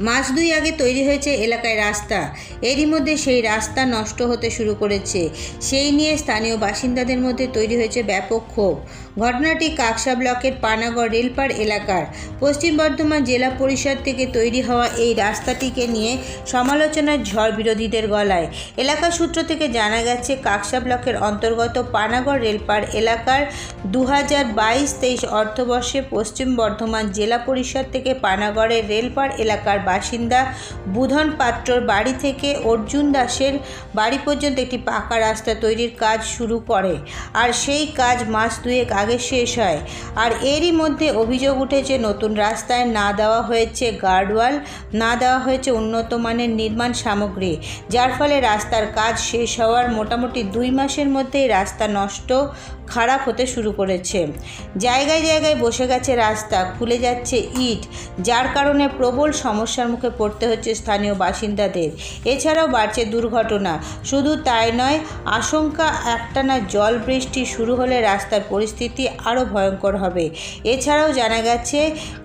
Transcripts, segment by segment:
মাস দুই আগে তৈরি হয়েছে এলাকায় রাস্তা। এরই মধ্যে সেই রাস্তা নষ্ট হতে শুরু করেছে। সেই নিয়ে স্থানীয় বাসিন্দাদের মধ্যে তৈরি হয়েছে ব্যাপক ক্ষোভ। ঘটনাটি কাকসা ব্লকের পানাগড় রেলপার এলাকার পশ্চিম বর্ধমান জেলা পরিষদ থেকে তৈরি হওয়া এই রাস্তাটিকে নিয়ে সমালোচনার ঝড় বিরোধীদের গলায়। এলাকা সূত্র থেকে জানা গেছে কাকসা ব্লকের অন্তর্গত পানাগড় রেলপার এলাকার দু হাজার বাইশ তেইশ অর্থবর্ষে পশ্চিম বর্ধমান জেলা পরিষদ থেকে পানাগড়ের রেলপার এলাকার বাসিন্দা বুধন পাত্রর বাড়ি থেকে অর্জুন দাসের বাড়ি পর্যন্ত একটি পাকা রাস্তা তৈরির কাজ শুরু করে। আর সেই কাজ মাস দুয়েক আগে শেষ হয়। আর এরই মধ্যে অভিযোগ উঠেছে, নতুন রাস্তায় না দেওয়া হয়েছে গার্ডওয়াল, না দেওয়া হয়েছে উন্নত মানের নির্মাণ সামগ্রী, যার ফলে রাস্তার কাজ শেষ হওয়ার মোটামুটি দুই মাসের মধ্যেই রাস্তা নষ্ট, খারাপ হতে শুরু করেছে। জায়গায় জায়গায় বসে গেছে রাস্তা, খুলে যাচ্ছে ইট, যার কারণে প্রবল সমস্যার মুখে পড়তে হচ্ছে স্থানীয় বাসিন্দাদের। এছাড়াও বাড়ছে দুর্ঘটনা। শুধু তাই নয়, আশঙ্কা একটানা জল বৃষ্টি শুরু হলে রাস্তার পরিস্থিতি আরও ভয়ঙ্কর হবে। এছাড়াও জানা গেছে,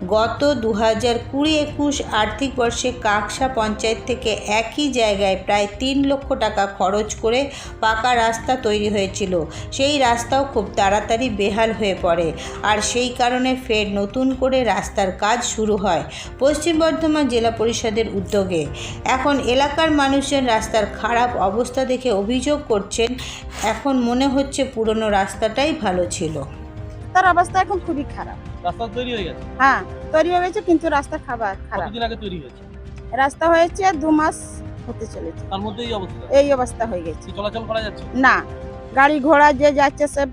গত দু হাজার কুড়ি একুশ আর্থিক বর্ষে কাকসা পঞ্চায়েত থেকে একই জায়গায় প্রায় তিন লক্ষ টাকা খরচ করে পাকা রাস্তা তৈরি হয়েছিল। সেই রাস্তাও খুব তাড়াতাড়ি বেহাল হয়ে পড়ে। আর সেই কারণে ফের নতুন করে রাস্তার কাজ শুরু হয়। পশ্চিম বর্ধমান জেলা পরিষদের উদ্যোগে। এখন এলাকার মানুষজন রাস্তার খারাপ অবস্থা দেখে অভিযোগ করছেন এখন মনে হচ্ছে পুরনো রাস্তাটাই ভালো ছিল। তার অবস্থা এখন খুবই খারাপ। রাস্তা তৈরি হয়ে গেছে? হ্যাঁ তৈরি হয়ে গেছে কিন্তু রাস্তা খাবার খারাপ। কতদিন আগে তৈরি হয়েছে? রাস্তা হয়েছে দু মাস হতে চলেছে। তার মধ্যে এই অবস্থা? এই অবস্থা হয়ে গেছে। চলাচল করা যাচ্ছে? না গাড়ি ঘোড়া যে যাচ্ছে সে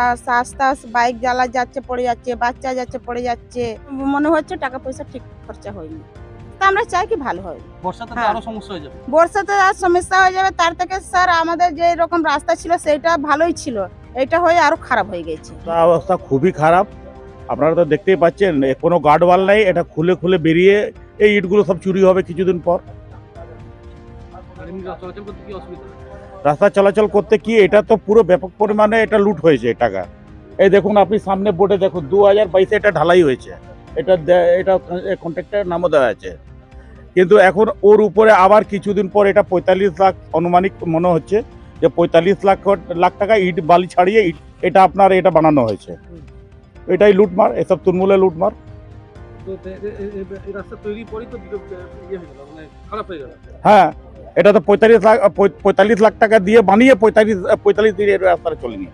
রাস্তা আস্তে আস্তে বাইক জ্বালা যাচ্ছে পড়ে যাচ্ছে বাচ্চা যাচ্ছে পড়ে যাচ্ছে। মনে হচ্ছে টাকা পয়সা ঠিক খরচা হয়নি। তা আমরা চাই কি ভালো হয় বর্ষাতে তো হ্যাঁ। আরও সমস্যা হয়ে যাবে। বর্ষাতে আর সমস্যা হয়ে যাবে তার থেকে স্যার আমাদের যে রকম রাস্তা ছিল সেইটা ভালোই ছিল এটা হয়ে আরও খারাপ হয়ে গেছে। অবস্থা খুবই খারাপ। আপনারা তো দেখতেই পাচ্ছেন কোনো গার্ডওয়াল নাই এটা খুলে খুলে বেরিয়ে এই ইটগুলো সব চুরি হবে কিছুদিন পর। রাস্তা চলাচল করতে কি এটা তো পুরো ব্যাপক পরিমাণে এটা লুট হয়েছে টাকা। এই দেখুন আপনি সামনে বোর্ডে দেখুন দু হাজার বাইশে এটা ঢালাই হয়েছে। এটা এটা কন্ট্রাক্টরের নামও দেওয়া আছে। কিন্তু এখন ওর উপরে আবার কিছুদিন পর এটা পঁয়তাল্লিশ লাখ আনুমানিক মনে হচ্ছে যে পঁয়তাল্লিশ লাখ লাখ টাকা ইট বালি ছাড়িয়ে ইট এটা আপনার এটা বানানো হয়েছে। এটাই লুটমার এসব তুলমূলে লুটমার। ইয়ে হয়ে মানে হয়ে এটা তো পঁয়তাল্লিশ লাখ পঁয়তাল্লিশ লাখ টাকা দিয়ে বানিয়ে পঁয়তাল্লিশ পঁয়তাল্লিশ দিন এর রাস্তাটা চলেনি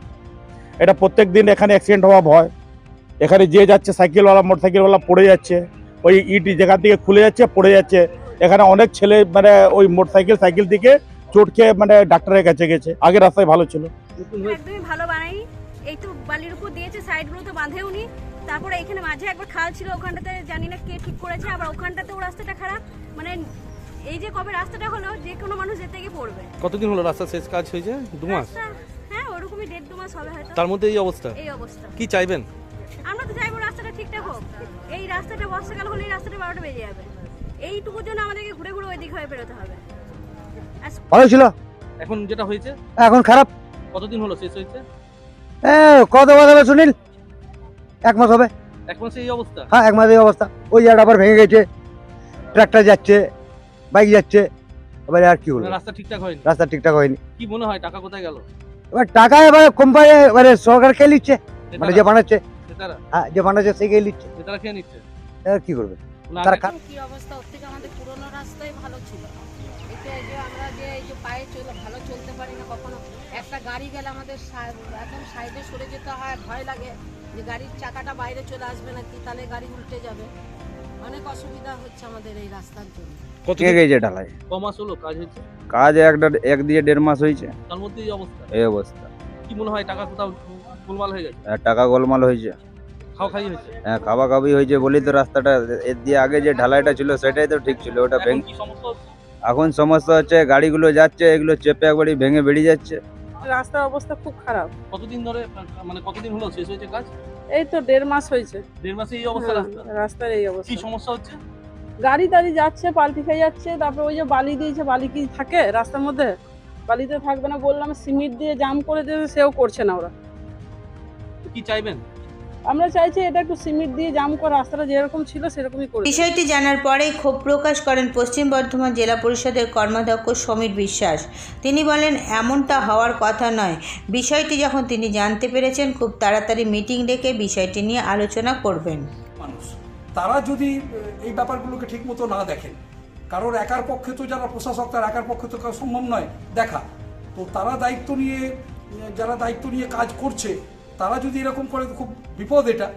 এটা প্রত্যেক দিন এখানে অ্যাক্সিডেন্ট হওয়া ভয়। এখানে যে যাচ্ছে সাইকেলওয়ালা মোটর সাইকেলওয়ালা পড়ে যাচ্ছে। ওই ইট যেখান থেকে খুলে যাচ্ছে পড়ে যাচ্ছে। এখানে অনেক ছেলে মানে ওই মোটর সাইকেল সাইকেল থেকে চোট খেয়ে মানে ডাক্তারের কাছে গেছে। আগে রাস্তায় ভালো ছিল। একদমই ভালো বানাই। এই তো বালির উপর দিয়েছে সাইডগুলো তো বাঁধেও নি। তারপরে এখানে মাঝে একবার খাল ছিল ওখানটাতে জানি না কে ঠিক করেছে আবার ওখানটাতেও রাস্তাটা খারাপ। মানে এই যে কবে রাস্তাটা হলো যে কোনো মানুষ যেতে গিয়ে পড়বে। কতদিন হলো রাস্তা শেষ কাজ হয়েছে? দু মাস? হ্যাঁ ওরকমই দেড় দু মাস হবে হয়তো। তার মধ্যে এই অবস্থা? এই অবস্থা। কি চাইবেন? আমরা তো চাইব রাস্তাটা ঠিকঠাক হোক। এই রাস্তাটা বর্ষাকাল হলে এই রাস্তাটা বারোটা বেজে যাবে। এইটুকুর জন্য আমাদেরকে ঘুরে ঘুরে ওই দিক হয়ে বেরোতে হবে। ভালো ছিল। এখন যেটা হয়েছে? এখন খারাপ। কতদিন হলো শেষ হয়েছে? কত সুনীল? এক মাস হবে। এক মাসে এই অবস্থা? হ্যাঁ এক মাস এই অবস্থা। ওই জায়গাটা আবার ভেঙে গেছে। ট্রাক্টর যাচ্ছে বাইক যাচ্ছে। এবারে আর কি মানে বলব রাস্তা ঠিকঠাক হয়নি? রাস্তা ঠিকঠাক হয়নি। কি মনে হয় টাকা কোথায় গেল? এবার টাকা এবারে কোম্পানি এবারে সরকার খেয়ে নিচ্ছে মানে যে বানাচ্ছে। হ্যাঁ যে সে খেয়ে নিচ্ছে নেতারা খেয়ে নিচ্ছে? এবার কি করবে? না, তারা না, কি অবস্থা? ওর থেকে আমাদের পুরোনো রাস্তাই ভালো ছিল। এতে যে আমরা যে এই যে পায়ে চলে ভালো চলতে পারি না কখনো। একটা গাড়ি গেলে আমাদের একদম সাইডে সরে যেতে হয় ভয় লাগে যে গাড়ির চাকাটা বাইরে চলে আসবে নাকি তাহলে গাড়ি উল্টে যাবে। অনেক অসুবিধা হচ্ছে আমাদের এই রাস্তার জন্য। গেছে ঢালাই ক মাস হলো কাজ হয়েছে? কাজ একটা এক দিয়ে দেড় মাস হয়েছে। তার মধ্যে এই অবস্থা? এই অবস্থা। কি মনে হয় টাকা কোথাও গোলমাল হয়ে গেছে টাকা গোলমাল হয়েছে। খাও খাই হয়েছে? হ্যাঁ খাওয়া হয়েছে বলেই তো রাস্তাটা। এর দিয়ে আগে যে ঢালাইটা ছিল সেটাই তো ঠিক ছিল ওটা এখন সমস্যা এখন সমস্যা হচ্ছে গাড়িগুলো যাচ্ছে এগুলো চেপে একবারই ভেঙে বেরিয়ে যাচ্ছে। রাস্তার অবস্থা খুব খারাপ। কতদিন ধরে মানে কতদিন হলো? শেষ হয়েছে কাজ? এই তো দেড় মাস হয়েছে। দেড় মাসে এই অবস্থা হ্যাঁ, রাস্তা রাস্তার এই কি অবস্থা সমস্যা হচ্ছে? গাড়ি টাড়ি যাচ্ছে পাল্টি খেয়ে যাচ্ছে তারপরে ওই যে বালি দিয়েছে বালি কি থাকে রাস্তার মধ্যে? বালিতে থাকবে না বললাম সিমেন্ট দিয়ে জাম করে দিয়েছে সেও করছে না ওরা। কি চাইবেন? আমরা চাইছি এটা একটু সিমেন্ট দিয়ে জাম করা রাস্তাটা যেরকম ছিল সেরকমই করে বিষয়টি জানার পরেই ক্ষোভ প্রকাশ করেন পশ্চিম বর্ধমান জেলা পরিষদের কর্মাধ্যক্ষ সমীর বিশ্বাস। তিনি বলেন এমনটা হওয়ার কথা নয়। বিষয়টি যখন তিনি জানতে পেরেছেন খুব তাড়াতাড়ি মিটিং ডেকে বিষয়টি নিয়ে আলোচনা করবেন। মানুষ তারা যদি এই ব্যাপারগুলোকে ঠিকমতো না দেখেন কারোর একার পক্ষে তো যারা প্রশাসক তার একার পক্ষে তো সম্ভব নয়। দেখা তো তারা দায়িত্ব নিয়ে যারা দায়িত্ব নিয়ে কাজ করছে তারা যদি এরকম করে, খুব বিপদ এটা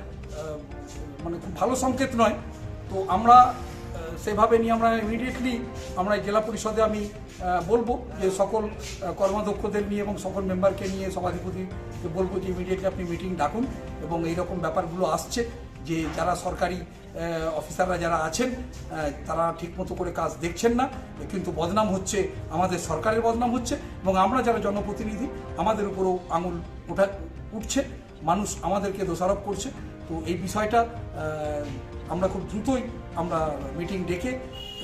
মানে খুব ভালো সংকেত নয়। তো আমরা সেভাবে নিয়ে আমরা ইমিডিয়েটলি আমরা জেলা পরিষদে আমি বলব যে সকল কর্মাধ্যক্ষদের নিয়ে এবং সকল মেম্বারকে নিয়ে, সভাধিপতিকে বলব যে ইমিডিয়েটলি আপনি মিটিং ডাকুন এবং এই রকম ব্যাপারগুলো আসছে যে যারা সরকারি অফিসাররা যারা আছেন তারা ঠিকমতো করে কাজ দেখছেন না। কিন্তু বদনাম হচ্ছে, আমাদের সরকারের বদনাম হচ্ছে এবং আমরা যারা জনপ্রতিনিধি, আমাদের উপরও আঙুল ওঠা উঠছে মানুষ আমাদেরকে দোষারোপ করছে। তো এই বিষয়টা আমরা খুব দ্রুতই আমরা মিটিং ডেকে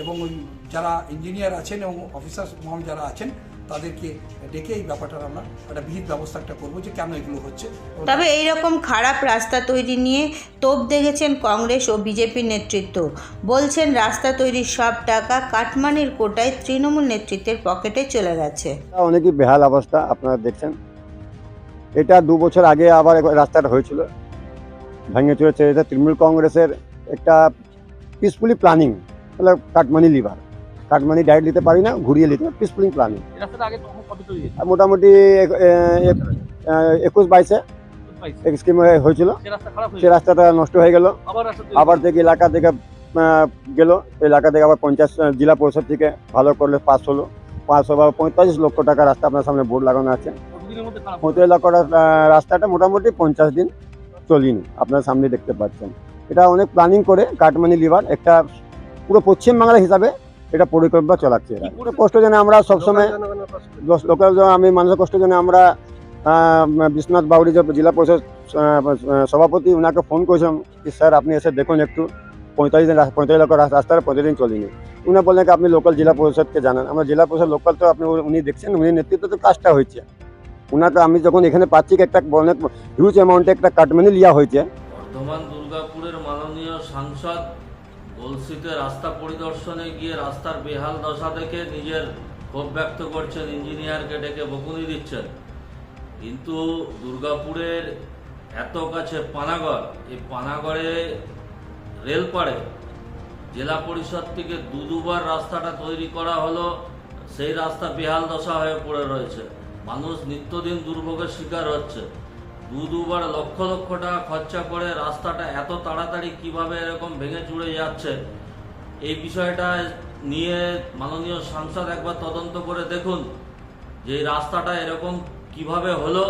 এবং ওই যারা ইঞ্জিনিয়ার আছেন এবং অফিসার মহল যারা আছেন তাদেরকে ডেকে এই ব্যাপারটা আমরা একটা বিহিত ব্যবস্থা একটা করব যে কেন এগুলো হচ্ছে। তবে এই রকম খারাপ রাস্তা তৈরি নিয়ে তোপ দেখেছেন কংগ্রেস ও বিজেপির নেতৃত্ব। বলছেন রাস্তা তৈরির সব টাকা কাটমানির কোটায় তৃণমূল নেতৃত্বের পকেটে চলে গেছে। অনেকই বেহাল অবস্থা আপনারা দেখছেন। এটা দু বছর আগে আবার রাস্তাটা হয়েছিল। ভেঙে চলেছে এটা তৃণমূল কংগ্রেসের একটা পিসফুলি প্ল্যানিং মানে কাটমানি লিভার কাটমানি ডাইরেক্ট নিতে পারি না ঘুরিয়ে নিতে পিসফুলি প্ল্যানিং? মোটামুটি একুশ বাইশে স্কিম হয়েছিল। সে রাস্তাটা নষ্ট হয়ে গেল। আবার থেকে এলাকা থেকে গেল। এলাকা থেকে আবার পঞ্চাশ জেলা পরিষদ থেকে ভালো করলে পাস হলো। পাঁচ বা পঁয়তাল্লিশ লক্ষ টাকা রাস্তা আপনার সামনে বোর্ড লাগানো আছে। পঁয়তাল্লিশ টাকা, আহ, রাস্তাটা মোটামুটি পঞ্চাশ দিন চলিনি আপনার সামনে দেখতে পাচ্ছেন। এটা অনেক প্ল্যানিং করে কাটমানি লিভার একটা পুরো পশ্চিমবাংলা হিসাবে এটা পরিকল্পনা চালাচ্ছে। পুরো কষ্ট জানে আমরা সবসময় লোকাল আমি মানুষের কষ্ট জন্য আমরা বিশ্বনাথ বাউরি যে জেলা পরিষদ সভাপতি ওনাকে ফোন করেছিলাম যে স্যার আপনি এসে দেখুন একটু পঁয়তাল্লিশ দিন পঁয়তাল্লিশ লক্ষ রাস- রাস্তাটা প্রতিদিন চলিনি। উনি বললেন আপনি লোকাল জেলা পরিষদকে জানান। আমরা জেলা পরিষদ লোকাল তো আপনি উনি দেখছেন উনি নেতৃত্ব তো কাজটা হয়েছে। ওনাকে আমি যখন এখানে পাচ্ছি একটা অনেক হিউজ অ্যামাউন্টে একটা কাটমানি লিয়া হয়েছে। বর্ধমান দুর্গাপুরের মাননীয় সাংসদ গলসিতে রাস্তা পরিদর্শনে গিয়ে রাস্তার বেহাল দশা দেখে নিজের ক্ষোভ ব্যক্ত করছেন, ইঞ্জিনিয়ারকে ডেকে বকুনি দিচ্ছেন। কিন্তু দুর্গাপুরের এত কাছে পানাগড়, এই পানাগড়ে রেলপাড়ে জেলা পরিষদ থেকে দু দুবার রাস্তাটা তৈরি করা হলো, সেই রাস্তা বেহাল দশা হয়ে পড়ে রয়েছে। মানুষ নিত্যদিন দুর্ভোগের শিকার হচ্ছে। দু দুবার লক্ষ লক্ষ টাকা খরচা করে রাস্তাটা এত তাড়াতাড়ি কীভাবে এরকম ভেঙে চুড়ে যাচ্ছে, এই বিষয়টা নিয়ে মাননীয় সাংসদ একবার তদন্ত করে দেখুন যে রাস্তাটা এরকম কীভাবে হলো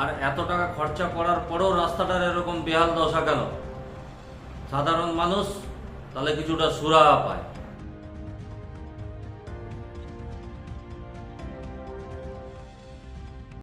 আর এত টাকা খরচা করার পরেও রাস্তাটার এরকম বেহাল দশা কেন? সাধারণ মানুষ তাহলে কিছুটা সুরাহা পায়।